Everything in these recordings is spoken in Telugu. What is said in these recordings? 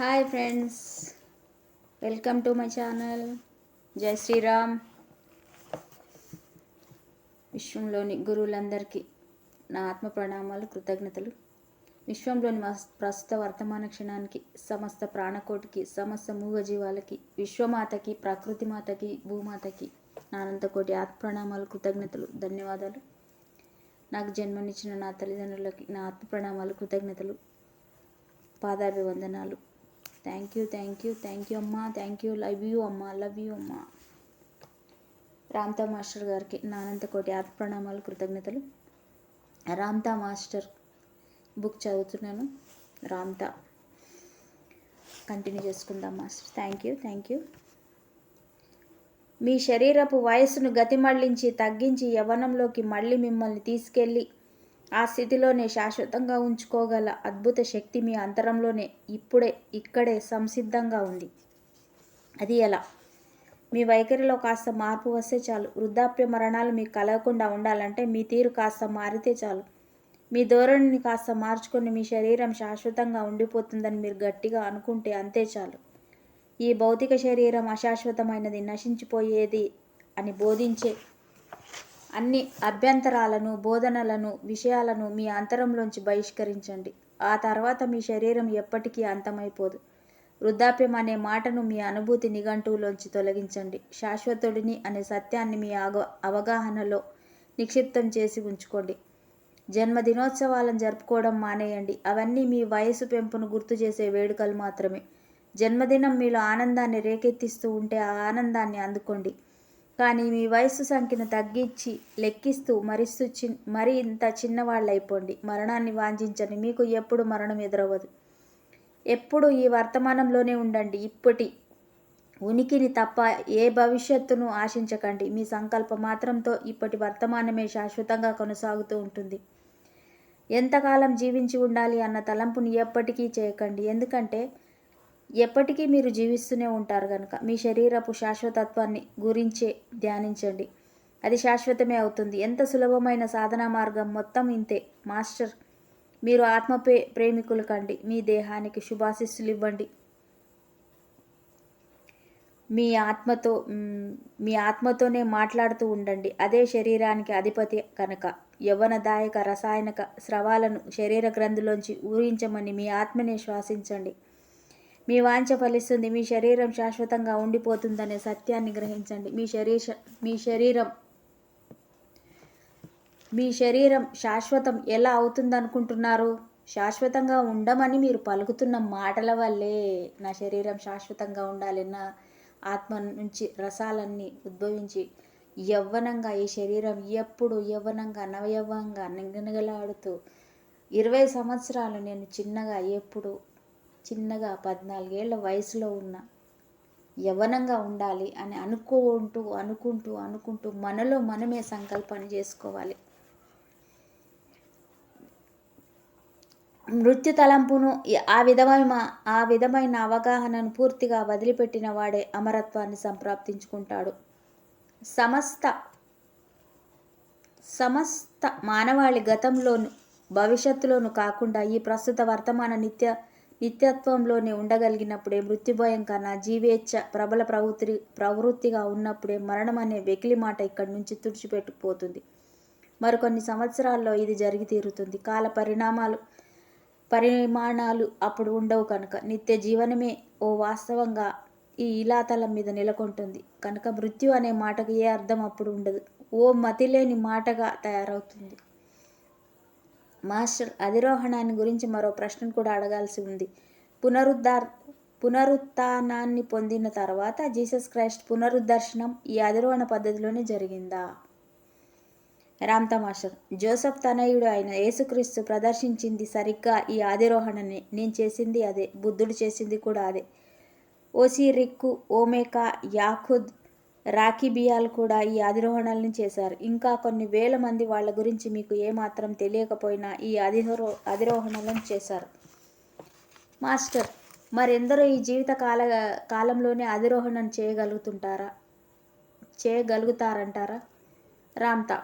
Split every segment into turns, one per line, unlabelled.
Hi friends welcome to my channel జై శ్రీరామ్ విశ్వంలోని గురువులందరికీ నా ఆత్మ ప్రణామాలు కృతజ్ఞతలు. విశ్వంలోని ప్రస్తుత వర్తమాన క్షణానికి సమస్త ప్రాణకోటికి సమస్త మూగజీవాలకి విశ్వమాతకి ప్రకృతి మాతకి భూమాతకి నా అనంతకోటి ఆత్మ ప్రణామాలు కృతజ్ఞతలు ధన్యవాదాలు. నాకు జన్మనిచ్చిన నా తల్లిదండ్రులకి నా ఆత్మ ప్రణామాలు కృతజ్ఞతలు. పాదాభివందనాలు. Thank you thank you thank you అమ్మా. థ్యాంక్ యూ లవ్ యూ అమ్మా. లవ్ యూ అమ్మా. రామ్తా మాస్టర్ గారికి నానంత కోటి ఆత్మ ప్రణామాలు కృతజ్ఞతలు. రామ్తా మాస్టర్ బుక్ చదువుతున్నాను. రామ్తా కంటిన్యూ చేసుకుందాం master. Thank you thank you మీ శరీరపు వయస్సును గతి మళ్ళించి తగ్గించి యవ్వనంలోకి మళ్ళీ మిమ్మల్ని తీసుకెళ్ళి ఆ స్థితిలోనే శాశ్వతంగా ఉంచుకోగల అద్భుత శక్తి మీ అంతరంలోనే ఇప్పుడే ఇక్కడే సంసిద్ధంగా ఉంది. అది ఎలా? మీ వైఖరిలో కాస్త మార్పు వస్తే చాలు. వృద్ధాప్య మరణాలు మీకు కలగకుండా ఉండాలంటే మీ తీరు కాస్త మారితే చాలు. మీ ధోరణిని కాస్త మార్చుకొని మీ శరీరం శాశ్వతంగా ఉండిపోతుందని మీరు గట్టిగా అనుకుంటే అంతే చాలు. ఈ భౌతిక శరీరం అశాశ్వతమైనది నశించిపోయేది అని బోధించే అన్ని అభ్యంతరాలను బోధనలను విషయాలను మీ అంతరంలోంచి బహిష్కరించండి. ఆ తర్వాత మీ శరీరం ఎప్పటికీ అంతమైపోదు. వృద్ధాప్యం అనే మాటను మీ అనుభూతి నిఘంటువులోంచి తొలగించండి. శాశ్వతుడిని అనే సత్యాన్ని మీ ఆగ అవగాహనలో నిక్షిప్తం చేసి ఉంచుకోండి. జన్మదినోత్సవాలను జరుపుకోవడం మానేయండి. అవన్నీ మీ వయసు పెంపును గుర్తు చేసే వేడుకలు మాత్రమే. జన్మదినం మీలో ఆనందాన్ని రేకెత్తిస్తూ ఉంటే ఆ ఆనందాన్ని అందుకోండి. కానీ మీ వయస్సు సంఖ్యను తగ్గించి లెక్కిస్తూ మరిస్తూ చిన్ మరి ఇంత చిన్నవాళ్ళు అయిపోండి మరణాన్ని వాంఛించండి. మీకు ఎప్పుడు మరణం ఎదురవ్వదు. ఎప్పుడు ఈ వర్తమానంలోనే ఉండండి. ఇప్పటి ఉనికిని తప్ప ఏ భవిష్యత్తును ఆశించకండి. మీ సంకల్ప మాత్రంతో ఇప్పటి వర్తమానమే శాశ్వతంగా కొనసాగుతూ ఉంటుంది. ఎంతకాలం జీవించి ఉండాలి అన్న తలంపుని ఎప్పటికీ చేయకండి. ఎందుకంటే ఎప్పటికీ మీరు జీవిస్తూనే ఉంటారు కనుక మీ శరీరపు శాశ్వతత్వాన్ని గురించే ధ్యానించండి. అది శాశ్వతమే అవుతుంది. ఎంత సులభమైన సాధనా మార్గం మొత్తం ఇంతే. మాస్టర్ మీరు ఆత్మ ప్రే ప్రేమికులు కండి. మీ దేహానికి శుభాశిస్సులు ఇవ్వండి. మీ ఆత్మతో మీ ఆత్మతోనే మాట్లాడుతూ ఉండండి. అదే శరీరానికి అధిపతి కనుక. యవ్వనదాయక రసాయనిక స్రవాలను శరీర గ్రంథులోంచి ఊహించమని మీ ఆత్మనే శ్వాసించండి. మీ వాంఛ ఫలిస్తుంది. మీ శరీరం శాశ్వతంగా ఉండిపోతుందనే సత్యాన్ని గ్రహించండి. మీ శరీర మీ శరీరం మీ శరీరం శాశ్వతం ఎలా అవుతుందనుకుంటున్నారు? శాశ్వతంగా ఉండమని మీరు పలుకుతున్న మాటల వల్లే నా శరీరం శాశ్వతంగా ఉండాలి నా ఆత్మ నుంచి రసాలన్నీ ఉద్భవించి యవ్వనంగా ఈ శరీరం ఎప్పుడు యవ్వనంగా నవయవ్వంగా నిగనగలాడుతూ ఇరవై సంవత్సరాలు నేను చిన్నగా ఎప్పుడు చిన్నగా పద్నాలుగేళ్ళ వయసులో ఉన్న యవనంగా ఉండాలి అని అనుకుంటూ అనుకుంటూ అనుకుంటూ మనలో మనమే సంకల్పాన్ని చేసుకోవాలి. మృత్యు తలంపును ఆ విధమైన ఆ విధమైన అవగాహనను పూర్తిగా వదిలిపెట్టిన వాడే అమరత్వాన్ని సంప్రాప్తించుకుంటాడు. సమస్త సమస్త మానవాళి గతంలోను భవిష్యత్తులోను కాకుండా ఈ ప్రస్తుత వర్తమాన నిత్య నిత్యత్వంలోనే ఉండగలిగినప్పుడే మృత్యుభయం కన్నా జీవేచ్ఛ ప్రబల ప్రవృత్తి ప్రవృత్తిగా ఉన్నప్పుడే మరణం అనే వెకిలి మాట ఇక్కడి నుంచి తుడిచిపెట్టుకుపోతుంది. మరికొన్ని సంవత్సరాల్లో ఇది జరిగి తీరుతుంది కాల పరిణామాలు పరిమాణాలు అప్పుడు ఉండవు కనుక. నిత్య జీవనమే ఓ వాస్తవంగా ఈ ఇలాతలం మీద నెలకొంటుంది. కనుక మృత్యు అనే మాటకు ఏ అర్థం అప్పుడు ఉండదు. ఓ మతిలేని మాటగా తయారవుతుంది. మాస్టర్ అధిరోహణాన్ని గురించి మరో ప్రశ్న కూడా అడగాల్సి ఉంది. పునరుద్ధార్ పునరుత్నాన్ని పొందిన తర్వాత జీసస్ క్రైస్ట్ పునరుద్ధర్శనం ఈ అధిరోహణ పద్ధతిలోనే జరిగిందా? రామ్తా మాస్టర్ జోసఫ్ తనయుడు అయిన యేసుక్రీస్తు ప్రదర్శించింది సరిగ్గా ఈ ఆదిరోహణని నేను చేసింది అదే బుద్ధుడు చేసింది కూడా అదే. ఓసి రిక్కు ఓమేకా యాఖుద్ రాఖీ రాకిబియాల్ కూడా ఈ అధిరోహణాలను చేశారు. ఇంకా కొన్ని వేల మంది వాళ్ళ గురించి మీకు ఏమాత్రం తెలియకపోయినా ఈ అధిరో అధిరోహణలను చేశారు. మాస్టర్ మరెందరో ఈ జీవిత కాల కాలంలోనే అధిరోహణం చేయగలుగుతుంటారా? చేయగలుగుతారంటారా? రామ్తా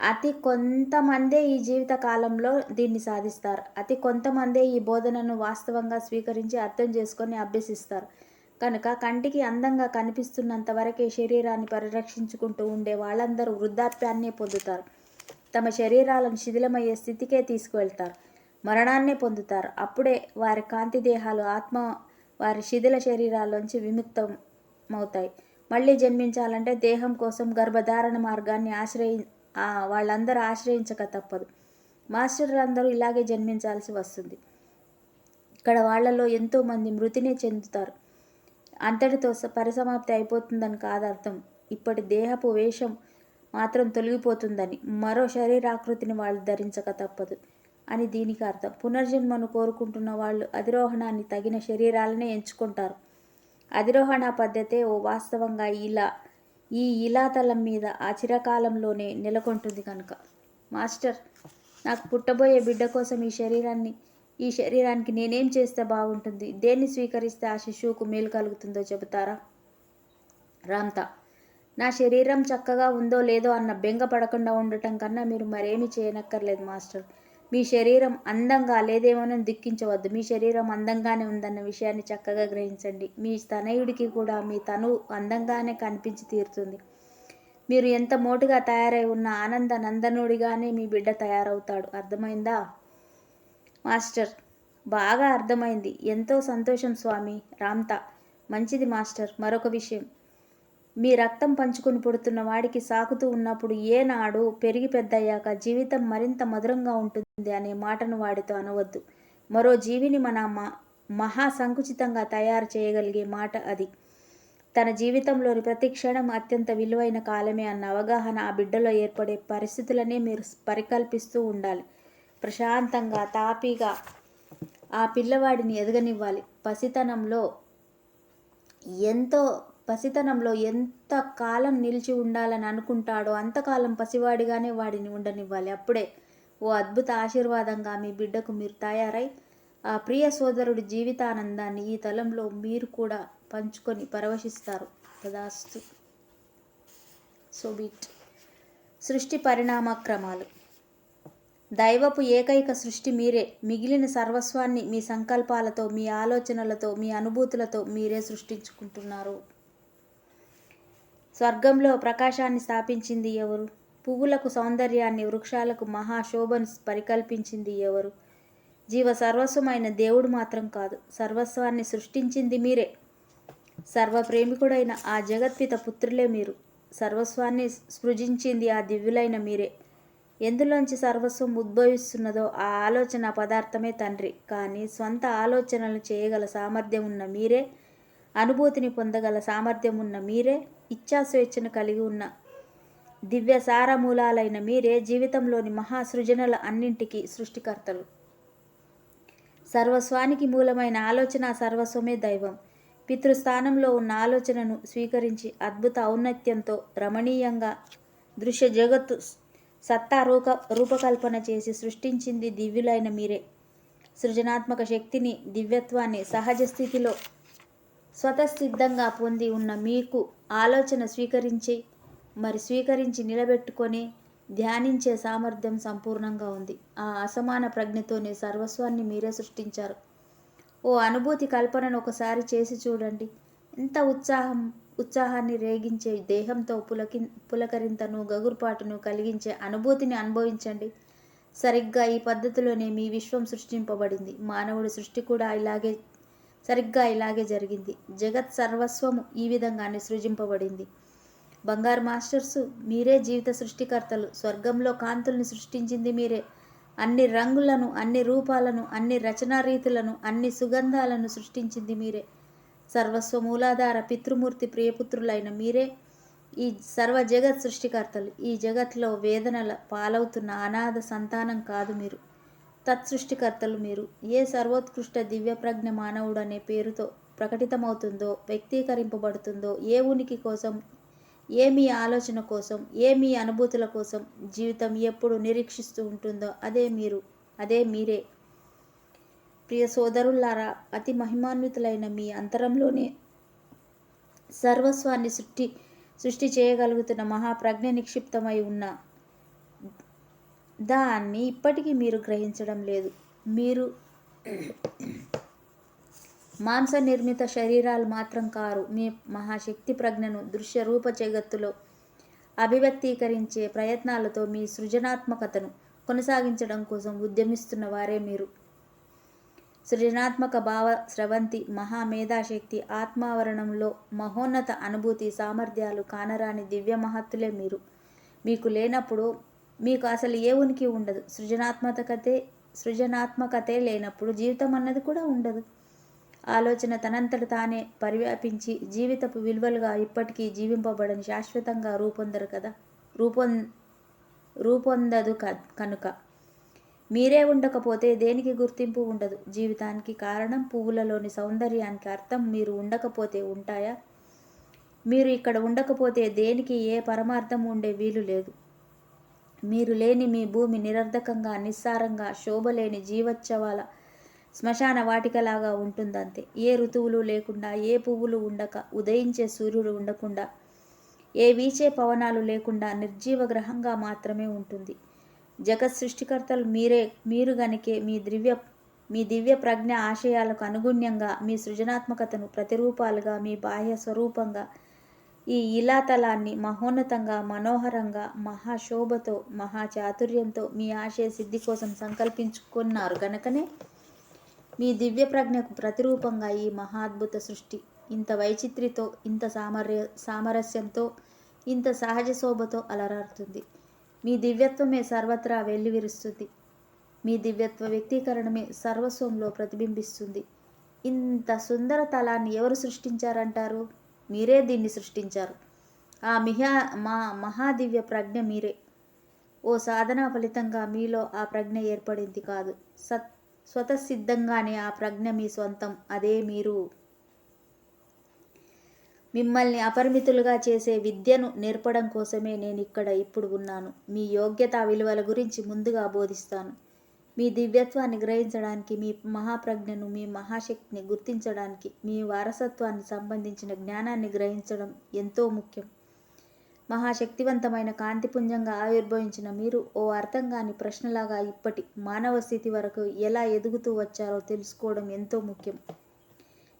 అతి కొంతమందే ఈ జీవిత కాలంలో దీన్ని సాధిస్తారు. అతి కొంతమందే ఈ బోధనను వాస్తవంగా స్వీకరించి అర్థం చేసుకొని అభ్యసిస్తారు. కనుక కంటికి అందంగా కనిపిస్తున్నంత వరకే శరీరాన్ని పరిరక్షించుకుంటూ ఉండే వాళ్ళందరూ వృద్ధాప్యాన్నే పొందుతారు. తమ శరీరాలను శిథిలమయ్యే స్థితికే తీసుకువెళ్తారు. మరణాన్నే పొందుతారు. అప్పుడే వారి కాంతి దేహాలు ఆత్మ వారి శిథిల శరీరాల్లోంచి విముక్తమవుతాయి. మళ్ళీ జన్మించాలంటే దేహం కోసం గర్భధారణ మార్గాన్ని ఆశ్రయి వాళ్ళందరూ ఆశ్రయించక తప్పదు. మాస్టర్లందరూ ఇలాగే జన్మించాల్సి వస్తుంది. ఇక్కడ వాళ్ళలో ఎంతోమంది మృతినే చెందుతారు. అంతటితో స- పరిసమాప్తి అయిపోతుందని కాదు అర్థం ఇప్పటి దేహపు వేషం మాత్రం తొలగిపోతుందని మరో శరీరాకృతిని వాళ్ళు ధరించక తప్పదు అని దీనికి అర్థం. పునర్జన్మను కోరుకుంటున్న వాళ్ళు అధిరోహణాన్ని తగిన శరీరాలనే ఎంచుకుంటారు. అధిరోహణ పద్ధతే ఓ వాస్తవంగా ఇలా ఈ ఇలాతలం మీద ఆ చిరకాలంలోనే నెలకొంటుంది కనుక. మాస్టర్ నాకు పుట్టబోయే బిడ్డ కోసం ఈ శరీరాన్ని ఈ శరీరానికి నేనేం చేస్తే బాగుంటుంది? దేన్ని స్వీకరిస్తే ఆ శిశువుకు మేలు కలుగుతుందో చెబుతారా? రామ్తా నా శరీరం చక్కగా ఉందో లేదో అన్న బెంగ పడకుండా ఉండటం కన్నా మీరు మరేమీ చేయనక్కర్లేదు మాస్టర్. మీ శరీరం అందంగా లేదేమోనని దుఃఖించవద్దు. మీ శరీరం అందంగానే ఉందన్న విషయాన్ని చక్కగా గ్రహించండి. మీ తనయుడికి కూడా మీ తను అందంగానే కనిపించి తీరుతుంది. మీరు ఎంత మోటుగా తయారై ఉన్న ఆనంద నందనుడిగానే మీ బిడ్డ తయారవుతాడు. అర్థమైందా? మాస్టర్. బాగా అర్థమైంది. ఎంతో సంతోషం స్వామి రామ్తా మంచిది మాస్టర్. మరొక విషయం. మీ రక్తం పంచుకొని పుడుతున్న వాడికి సాకుతూ ఉన్నప్పుడు ఏనాడు పెరిగి పెద్దయ్యాక జీవితం మరింత మధురంగా ఉంటుంది అనే మాటను వాడితో అనవద్దు. మరో జీవిని మన మ మహా సంకుచితంగా తయారు చేయగలిగే మాట అది. తన జీవితంలోని ప్రతి క్షణం అత్యంత విలువైన కాలమే అన్న అవగాహన ఆ బిడ్డలో ఏర్పడే పరిస్థితులనే మీరు పరికల్పిస్తూ ఉండాలి. ప్రశాంతంగా తాపీగా ఆ పిల్లవాడిని ఎదగనివ్వాలి. పసితనంలో ఎంతో పసితనంలో ఎంత కాలం నిలిచి ఉండాలని అనుకుంటాడో అంతకాలం పసివాడిగానే వాడిని ఉండనివ్వాలి. అప్పుడే ఓ అద్భుత ఆశీర్వాదంగా మీ బిడ్డకు మీరు తయారై ఆ ప్రియ సోదరుడి జీవితానందాన్ని ఈ తలంలో మీరు కూడా పంచుకొని పరవశిస్తారు. తదాస్తు సోబిట్ సృష్టి పరిణామ క్రమాలు. దైవపు ఏకైక సృష్టి మీరే. మిగిలిన సర్వస్వాన్ని మీ సంకల్పాలతో మీ ఆలోచనలతో మీ అనుభూతులతో మీరే సృష్టించుకుంటున్నారు. స్వర్గంలో ప్రకాశాన్ని స్థాపించింది ఎవరు? పువ్వులకు సౌందర్యాన్ని వృక్షాలకు మహాశోభను పరికల్పించింది ఎవరు? జీవ సర్వస్వమైన దేవుడు మాత్రం కాదు. సర్వస్వాన్ని సృష్టించింది మీరే. సర్వప్రేమికుడైన ఆ జగత్పిత పుత్రులే మీరు. సర్వస్వాన్ని సృజించింది ఆ దివ్యులైన మీరే. ఎందులోంచి సర్వస్వం ఉద్భవిస్తున్నదో ఆ ఆలోచన పదార్థమే తండ్రి. కానీ స్వంత ఆలోచనలు చేయగల సామర్థ్యం ఉన్న మీరే అనుభూతిని పొందగల సామర్థ్యం ఉన్న మీరే ఇచ్ఛాస్వేచ్ఛను కలిగి ఉన్న దివ్య సారమూలాలైన మీరే జీవితంలోని మహాసృజనల అన్నింటికీ సృష్టికర్తలు. సర్వస్వానికి మూలమైన ఆలోచన సర్వస్వమే దైవం. పితృస్థానంలో ఉన్న ఆలోచనను స్వీకరించి అద్భుత ఔన్నత్యంతో రమణీయంగా దృశ్య జగత్తు సత్తా రూప రూపకల్పన చేసి సృష్టించింది దివ్యులైన మీరే. సృజనాత్మక శక్తిని దివ్యత్వాన్ని సహజ స్థితిలో స్వతసిద్ధంగా పొంది ఉన్న మీకు ఆలోచన స్వీకరించి మరి స్వీకరించి నిలబెట్టుకొని ధ్యానించే సామర్థ్యం సంపూర్ణంగా ఉంది. ఆ అసమాన ప్రజ్ఞతోనే సర్వస్వాన్ని మీరే సృష్టించారు. ఓ అనుభూతి కల్పనను ఒకసారి చేసి చూడండి. ఎంత ఉత్సాహం ఉత్సాహాన్ని రేగించే దేహంతో పులకి పులకరింతను గగురుపాటును కలిగించే అనుభూతిని అనుభవించండి. సరిగ్గా ఈ పద్ధతిలోనే మీ విశ్వం సృష్టింపబడింది. మానవుడి సృష్టి కూడా ఇలాగే సరిగ్గా ఇలాగే జరిగింది. జగత్ సర్వస్వము ఈ విధంగానే సృజింపబడింది. బంగారు మాస్టర్సు మీరే జీవిత సృష్టికర్తలు. స్వర్గంలో కాంతుల్ని సృష్టించింది మీరే. అన్ని రంగులను అన్ని రూపాలను అన్ని రచనా రీతులను అన్ని సుగంధాలను సృష్టించింది మీరే. సర్వస్వ మూలాధార పితృమూర్తి ప్రియపుత్రులైన మీరే ఈ సర్వ జగత్ సృష్టికర్తలు. ఈ జగత్లో వేదనల పాలవుతున్న అనాథ సంతానం కాదు మీరు. తత్సృష్టికర్తలు మీరు. ఏ సర్వోత్కృష్ట దివ్యప్రజ్ఞ మానవుడు అనే పేరుతో ప్రకటితమవుతుందో వ్యక్తీకరింపబడుతుందో ఏ ఉనికి కోసం ఏ మీ ఆలోచన కోసం ఏ మీ అనుభూతుల కోసం జీవితం ఎప్పుడు నిరీక్షిస్తూ ఉంటుందో అదే మీరు అదే మీరే. ప్రియ సోదరులారా అతి మహిమాన్వితులైన మీ అంతరంలోనే సర్వస్వాన్ని సృష్టి సృష్టి చేయగలుగుతున్న మహాప్రజ్ఞ నిక్షిప్తమై ఉన్న దాన్ని ఇప్పటికీ మీరు గ్రహించడం లేదు. మీరు మాంస నిర్మిత శరీరాలు మాత్రం కారు. మీ మహాశక్తి ప్రజ్ఞను దృశ్య రూప జగత్తులో అభివ్యక్తీకరించే ప్రయత్నాలతో మీ సృజనాత్మకతను కొనసాగించడం కోసం ఉద్యమిస్తున్న వారే మీరు. సృజనాత్మక భావ స్రవంతి మహామేధాశక్తి ఆత్మావరణంలో మహోన్నత అనుభూతి సామర్థ్యాలు కానరాని దివ్య మహత్తులే మీరు. మీకు లేనప్పుడు మీకు అసలు ఏ ఉనికి ఉండదు. సృజనాత్మకతే సృజనాత్మకతే లేనప్పుడు జీవితం అన్నది కూడా ఉండదు. ఆలోచన తనంతట తానే పరివ్యాపించి జీవితపు విలువలుగా ఇప్పటికీ జీవింపబడని శాశ్వతంగా రూపొందరు కదా. రూపొం రూపొందదు కనుక. మీరే ఉండకపోతే దేనికి గుర్తింపు ఉండదు? జీవితానికి కారణం పువ్వులలోని సౌందర్యానికి అర్థం మీరు ఉండకపోతే ఉంటాయా? మీరు ఇక్కడ ఉండకపోతే దేనికి ఏ పరమార్థం ఉండే వీలు లేదు. మీరు లేని మీ భూమి నిరర్ధకంగా నిస్సారంగా శోభలేని జీవోత్సవాల శ్మశాన వాటికలాగా ఉంటుందంతే. ఏ ఋతువులు లేకుండా ఏ పువ్వులు ఉండక ఉదయించే సూర్యుడు ఉండకుండా ఏ వీచే పవనాలు లేకుండా నిర్జీవ గ్రహంగా మాత్రమే ఉంటుంది. జగత్ సృష్టికర్తలు మీరే మీరు గనికే మీ దివ్య మీ దివ్య ప్రజ్ఞ ఆశయాలకు అనుగుణ్యంగా మీ సృజనాత్మకతను ప్రతిరూపాలుగా మీ బాహ్య స్వరూపంగా ఈ ఇలాతలాన్ని మహోన్నతంగా మనోహరంగా మహాశోభతో మహాచాతుర్యంతో మీ ఆశయ సిద్ధి కోసం సంకల్పించుకున్నారు గనకనే? మీ దివ్య ప్రజ్ఞకు ప్రతిరూపంగా ఈ మహాద్భుత సృష్టి ఇంత వైచిత్రితో ఇంత సామర్య సామరస్యంతో ఇంత సహజ శోభతో అలరారుతుంది. మీ దివ్యత్వమే సర్వత్రా వెల్లివిరుస్తుంది. మీ దివ్యత్వ వ్యక్తీకరణమే సర్వస్వంలో ప్రతిబింబిస్తుంది. ఇంత సుందర తలాన్ని ఎవరు సృష్టించారంటారు? మీరే దీన్ని సృష్టించారు. ఆ మిహా మా మహాదివ్య ప్రజ్ఞ మీరే. ఓ సాధన ఫలితంగా మీలో ఆ ప్రజ్ఞ ఏర్పడింది కాదు. సత్ స్వతసిద్ధంగానే ఆ ప్రజ్ఞ మీ సొంతం అదే మీరు. మిమ్మల్ని అపరిమితులుగా చేసే విద్యను నేర్పడం కోసమే నేను ఇక్కడ ఇప్పుడు ఉన్నాను. మీ యోగ్యత విలువల గురించి ముందుగా బోధిస్తాను. మీ దివ్యత్వాన్ని గ్రహించడానికి మీ మహాప్రజ్ఞను మీ మహాశక్తిని గుర్తించడానికి మీ వారసత్వాన్ని సంబంధించిన జ్ఞానాన్ని గ్రహించడం ఎంతో ముఖ్యం. మహాశక్తివంతమైన కాంతిపుంజంగా ఆవిర్భవించిన మీరు ఓ అర్థం కాని ప్రశ్నలాగా ఇప్పటి మానవ స్థితి వరకు ఎలా ఎదుగుతూ వచ్చారో తెలుసుకోవడం ఎంతో ముఖ్యం.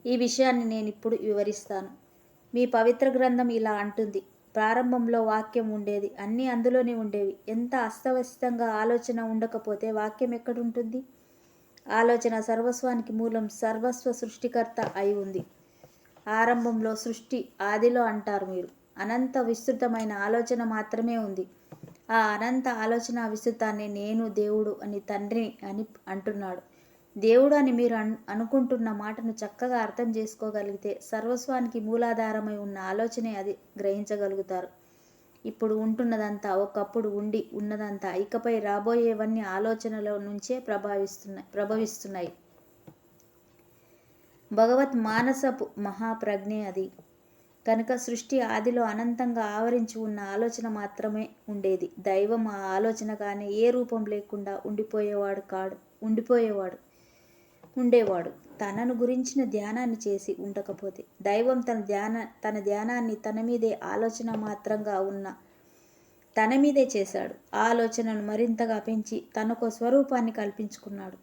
ఈ విషయాన్ని నేను ఇప్పుడు వివరిస్తాను. మీ పవిత్ర గ్రంథం ఇలా అంటుంది. ప్రారంభంలో వాక్యం ఉండేది. అన్నీ అందులోనే ఉండేవి. ఎంత అస్తవ్యస్తంగా ఆలోచన ఉండకపోతే వాక్యం ఎక్కడుంటుంది? ఆలోచన సర్వస్వానికి మూలం సర్వస్వ సృష్టికర్త అయి ఉంది. ఆరంభంలో సృష్టి ఆదిలో అంటారు మీరు. అనంత విస్తృతమైన ఆలోచన మాత్రమే ఉంది. ఆ అనంత ఆలోచన విస్తృతాన్ని నేను దేవుడు అని తండ్రి అని అంటున్నాడు. దేవుడు అని మీరు అను అనుకుంటున్న మాటను చక్కగా అర్థం చేసుకోగలిగితే సర్వస్వానికి మూలాధారమై ఉన్న ఆలోచనే అది గ్రహించగలుగుతారు. ఇప్పుడు ఉంటున్నదంతా ఒకప్పుడు ఉండి ఉన్నదంతా ఇకపై రాబోయేవన్నీ ఆలోచనల నుంచే ప్రభావిస్తున్నాయి ప్రభవిస్తున్నాయి. భగవత్ మానసపు మహాప్రజ్ఞే అది. కనుక సృష్టి ఆదిలో అనంతంగా ఆవరించి ఉన్న ఆలోచన మాత్రమే ఉండేది. దైవం ఆ ఆలోచన కానీ ఏ రూపం లేకుండా ఉండిపోయేవాడు కాడు ఉండిపోయేవాడు. ఉండేవాడు. తనను గురించిన ధ్యానాన్ని చేసి ఉండకపోతే దైవం తన ధ్యాన తన ధ్యానాన్ని తన మీదే ఆలోచన మాత్రంగా ఉన్న తన మీదే చేశాడు. ఆలోచనను మరింతగా పెంచి తనకు స్వరూపాన్ని కల్పించుకున్నాడు.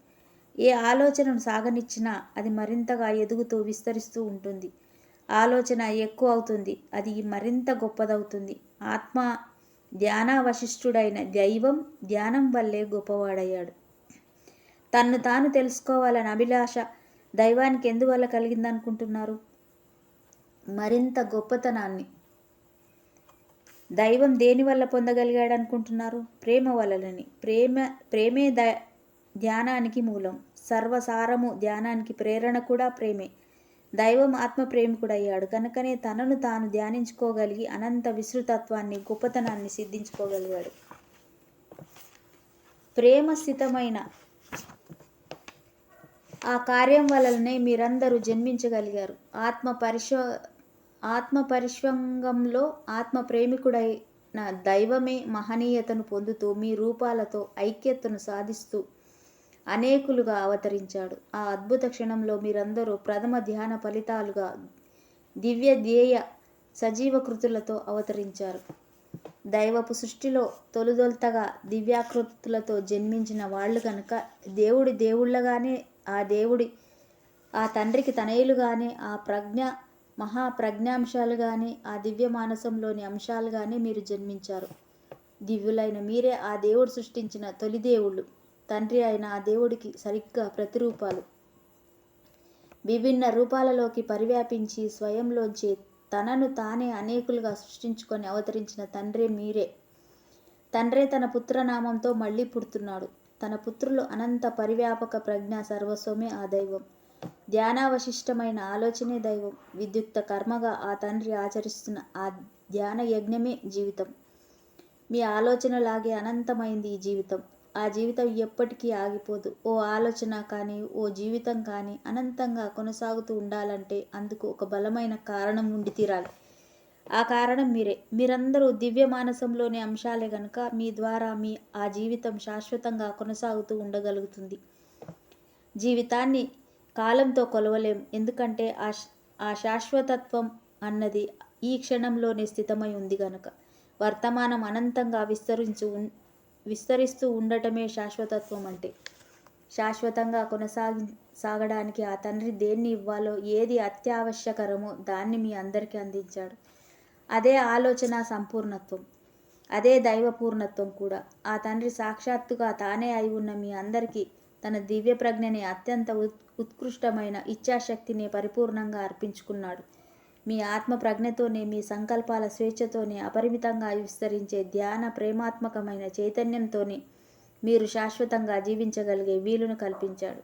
ఏ ఆలోచనను సాగనిచ్చినా అది మరింతగా ఎదుగుతూ విస్తరిస్తూ ఉంటుంది. ఆలోచన ఎక్కువ అవుతుంది. అది మరింత గొప్పదవుతుంది. ఆత్మ ధ్యానావశిష్ఠుడైన దైవం ధ్యానం వల్లే గొప్పవాడయ్యాడు. తన్ను తాను తెలుసుకోవాలని అభిలాష దైవానికి ఎందువల్ల కలిగిందనుకుంటున్నారు? మరింత గొప్పతనాన్ని. దైవం దేని వల్ల పొందగలిగాడు అనుకుంటున్నారు ప్రేమ వలనని. ప్రేమ ప్రేమే ద ధ్యానానికి మూలం. సర్వసారము ధ్యానానికి ప్రేరణ కూడా ప్రేమే. దైవం ఆత్మ ప్రేమికుడయ్యాడు. కనుకనే తనను తాను ధ్యానించుకోగలిగి అనంత విస్తృతత్వాన్ని గొప్పతనాన్ని సిద్ధించుకోగలిగాడు. ప్రేమస్థితమైన ఆ కార్యం వలననే మీరందరూ జన్మించగలిగారు. ఆత్మ పరిశో ఆత్మ పరిశ్వంగంలో ఆత్మ ప్రేమికుడైన దైవమే మహనీయతను పొందుతూ మీ రూపాలతో ఐక్యతను సాధిస్తూ అనేకులుగా అవతరించాడు. ఆ అద్భుత క్షణంలో మీరందరూ ప్రథమ ధ్యాన ఫలితాలుగా దివ్య ధ్యేయ సజీవ కృతులతో అవతరించారు. దైవపు సృష్టిలో తొలుదొల్తగా దివ్యాకృతులతో జన్మించిన వాళ్ళు కనుక దేవుడి దేవుళ్ళగానే ఆ దేవుడి ఆ తండ్రికి తనయులుగానే ఆ ప్రజ్ఞ మహాప్రజ్ఞాంశాలుగానే ఆ దివ్య మానసంలోని అంశాలుగానే మీరు జన్మించారు. దివ్యులైన మీరే ఆ దేవుడు సృష్టించిన తొలి దేవుళ్ళు. తండ్రి అయిన ఆ దేవుడికి సరిగ్గా ప్రతిరూపాలు. విభిన్న రూపాలలోకి పరివ్యాపించి స్వయంలోంచి తనను తానే అనేకులుగా సృష్టించుకొని అవతరించిన తండ్రి మీరే. తండ్రే తన పుత్రనామంతో మళ్ళీ పుడుతున్నాడు. తన పుత్రులు అనంత పరివ్యాపక ప్రజ్ఞ సర్వస్వమే ఆ దైవం. ధ్యానావశిష్టమైన ఆలోచనే దైవం. విద్యుక్త కర్మగా ఆ తండ్రి ఆచరిస్తున్న ఆ ధ్యాన యజ్ఞమే జీవితం. మీ ఆలోచనలాగే అనంతమైంది ఈ జీవితం. ఆ జీవితం ఎప్పటికీ ఆగిపోదు. ఓ ఆలోచన కానీ ఓ జీవితం కానీ అనంతంగా కొనసాగుతూ ఉండాలంటే అందుకు ఒక బలమైన కారణం ఉండి తీరాలి. ఆ కారణం మీరే. మీరందరూ దివ్య మానసంలోని అంశాలే గనుక మీ ద్వారా మీ ఆ జీవితం శాశ్వతంగా కొనసాగుతూ ఉండగలుగుతుంది. జీవితాన్ని కాలంతో కొలవలేం. ఎందుకంటే ఆ ఆ శాశ్వతత్వం అన్నది ఈ క్షణంలోనే స్థితమై ఉంది గనుక. వర్తమానం అనంతంగా విస్తరించు విస్తరిస్తూ ఉండటమే శాశ్వతత్వం అంటే. శాశ్వతంగా కొనసాగి సాగడానికి ఆ తండ్రి దేన్ని ఇవ్వాలో ఏది అత్యావశ్యకరమో దాన్ని మీ అందరికీ అందించాడు. అదే ఆలోచన సంపూర్ణత్వం అదే దైవపూర్ణత్వం కూడా. ఆ తండ్రి సాక్షాత్తుగా తానే అయి ఉన్న మీ అందరికీ తన దివ్య ప్రజ్ఞని అత్యంత ఉత్- ఉత్కృష్టమైన ఇచ్ఛాశక్తిని పరిపూర్ణంగా అర్పించుకున్నాడు. మీ ఆత్మ ప్రజ్ఞతోనే మీ సంకల్పాల స్వేచ్ఛతోనే అపరిమితంగా విస్తరించే ధ్యాన ప్రేమాత్మకమైన చైతన్యంతోనే మీరు శాశ్వతంగా జీవించగలిగే వీలును కల్పించాడు.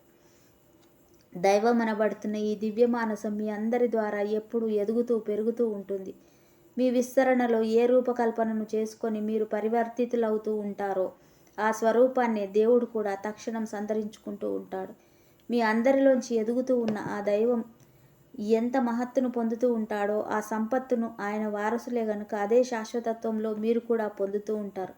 దైవం అనబడుతున్న ఈ దివ్య మానసం మీ అందరి ద్వారా ఎప్పుడూ ఎదుగుతూ పెరుగుతూ ఉంటుంది. మీ విస్తరణలో ఏ రూపకల్పనను చేసుకొని మీరు పరివర్తితులవుతూ ఉంటారో ఆ స్వరూపాన్ని దేవుడు కూడా తక్షణం సంతరించుకుంటూ ఉంటాడు. మీ అందరిలోంచి ఎదుగుతూ ఉన్న ఆ దైవం ఎంత మహత్తును పొందుతూ ఉంటాడో ఆ సంపత్తును ఆయన వారసులే గనుక అదే శాశ్వతత్వంలో మీరు కూడా పొందుతూ ఉంటారు.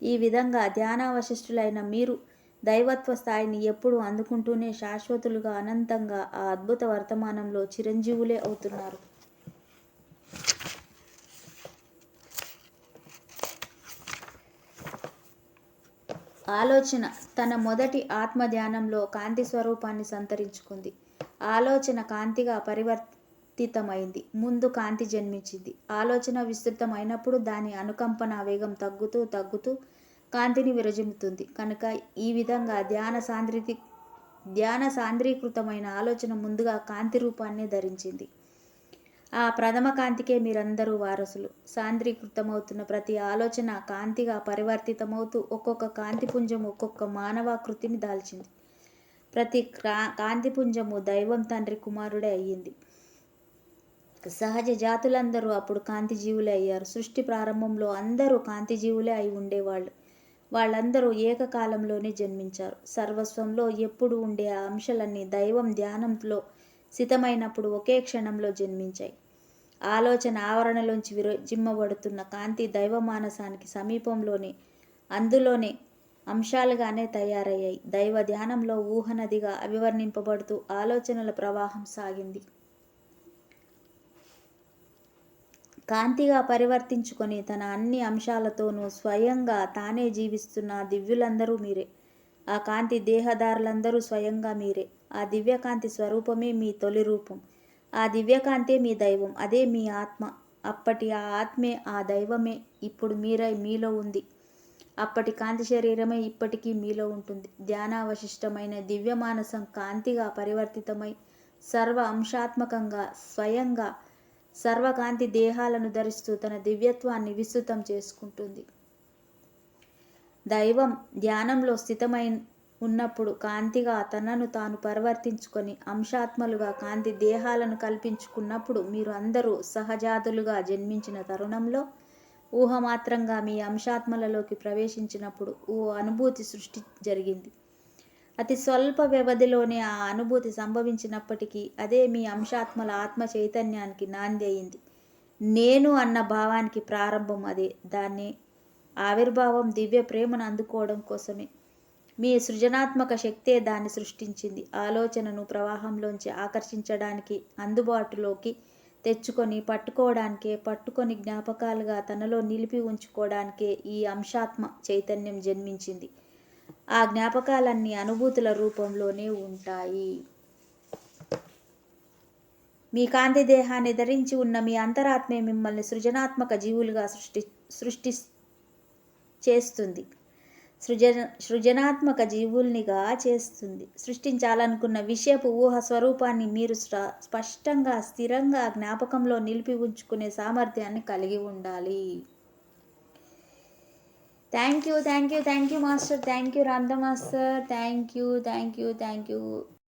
ఈ విధంగా ధ్యానావశిష్టులైన మీరు దైవత్వ స్థాయిని ఎప్పుడూ అందుకుంటూనే శాశ్వతులుగా అనంతంగా ఆ అద్భుత వర్తమానంలో చిరంజీవులే అవుతున్నారు. ఆలోచన తన మొదటి ఆత్మ ధ్యానంలో కాంతి స్వరూపాన్ని సంతరించుకుంది. ఆలోచన కాంతిగా పరివర్తితమైంది. ముందు కాంతి జన్మించింది. ఆలోచన విస్తృతమైనప్పుడు దాని అనుకంపన వేగం తగ్గుతూ తగ్గుతూ కాంతిని విరజిమ్ముతుంది కనుక ఈ విధంగా ధ్యాన సాంద్రితి ధ్యాన సాంద్రీకృతమైన ఆలోచన ముందుగా కాంతి రూపాన్ని ధరించింది. ఆ ప్రథమ కాంతికే మీరందరూ వారసులు. సాంద్రీకృతమవుతున్న ప్రతి ఆలోచన కాంతిగా పరివర్తితమవుతూ ఒక్కొక్క కాంతిపుంజం ఒక్కొక్క మానవాకృతిని దాల్చింది. ప్రతి క్రా- కాంతిపుంజము దైవం తండ్రి కుమారుడే అయ్యింది. సహజ జాతులందరూ అప్పుడు కాంతి జీవులే అయ్యారు. సృష్టి ప్రారంభంలో అందరూ కాంతి జీవులే అయి ఉండేవాళ్ళు. వాళ్ళందరూ ఏకకాలంలోనే జన్మించారు. సర్వస్వంలో ఎప్పుడు ఉండే ఆ అంశాలన్నీ దైవం ధ్యానంలో సితమైనప్పుడు ఒకే క్షణంలో జన్మించాయి. ఆలోచన ఆవరణలోంచి విరజిమ్మబడుతున్న కాంతి దైవ మానసానికి సమీపంలోనే అందులోనే అంశాలుగానే తయారయ్యాయి. దైవ ధ్యానంలో ఊహనదిగా అభివర్ణింపబడుతూ ఆలోచనల ప్రవాహం సాగింది. కాంతిగా పరివర్తించుకొని తన అన్ని అంశాలతోనూ స్వయంగా తానే జీవిస్తున్న దివ్యులందరూ మీరే. ఆ కాంతి దేహదారులందరూ స్వయంగా మీరే. ఆ దివ్యకాంతి స్వరూపమే మీ తొలి రూపం. ఆ దివ్యకాంతే మీ దైవం అదే మీ ఆత్మ. అప్పటి ఆ ఆత్మే ఆ దైవమే ఇప్పుడు మీరై మీలో ఉంది. అప్పటి కాంతి శరీరమే ఇప్పటికీ మీలో ఉంటుంది. ధ్యానావశిష్టమైన దివ్య మానసం కాంతిగా పరివర్తితమై సర్వ అంశాత్మకంగా స్వయంగా సర్వకాంతి దేహాలను ధరిస్తూ తన దివ్యత్వాన్ని విస్తృతం చేసుకుంటుంది. దైవం ధ్యానంలో స్థితమై ఉన్నప్పుడు కాంతిగా తనను తాను పరివర్తించుకొని అంశాత్మలుగా కాంతి దేహాలను కల్పించుకున్నప్పుడు మీరు అందరూ సహజాతులుగా జన్మించిన తరుణంలో ఊహమాత్రంగా మీ అంశాత్మలలోకి ప్రవేశించినప్పుడు ఓ అనుభూతి సృష్టి జరిగింది. అతి స్వల్ప వ్యవధిలోనే ఆ అనుభూతి సంభవించినప్పటికీ అదే మీ అంశాత్మల ఆత్మ చైతన్యానికి నాంది అయింది. నేను అన్న భావానికి ప్రారంభం అదే. దాన్ని ఆవిర్భావం దివ్య ప్రేమను అందుకోవడం కోసమే. మీ సృజనాత్మక శక్తే దాన్ని సృష్టించింది. ఆలోచనను ప్రవాహంలోంచి ఆకర్షించడానికి అందుబాటులోకి తెచ్చుకొని పట్టుకోవడానికే పట్టుకొని జ్ఞాపకాలుగా తనలో నిలిపి ఉంచుకోవడానికే ఈ అంశాత్మ చైతన్యం జన్మించింది. ఆ జ్ఞాపకాలన్నీ అనుభూతుల రూపంలోనే ఉంటాయి. మీ కాంతి దేహాన్ని ధరించి ఉన్న మీ అంతరాత్మే మిమ్మల్ని సృజనాత్మక జీవులుగా సృష్టి సృష్టి చేస్తుంది. సృజన సృజనాత్మక జీవుల్నిగా చేస్తుంది. సృష్టించాలనుకున్న విషయపు ఊహ స్వరూపాన్ని మీరు స్పష్టంగా స్థిరంగా జ్ఞాపకంలో నిలిపి ఉంచుకునే సామర్థ్యాన్ని కలిగి ఉండాలి. Thank you thank you thank you master thank you Ramtha master thank you thank you thank you.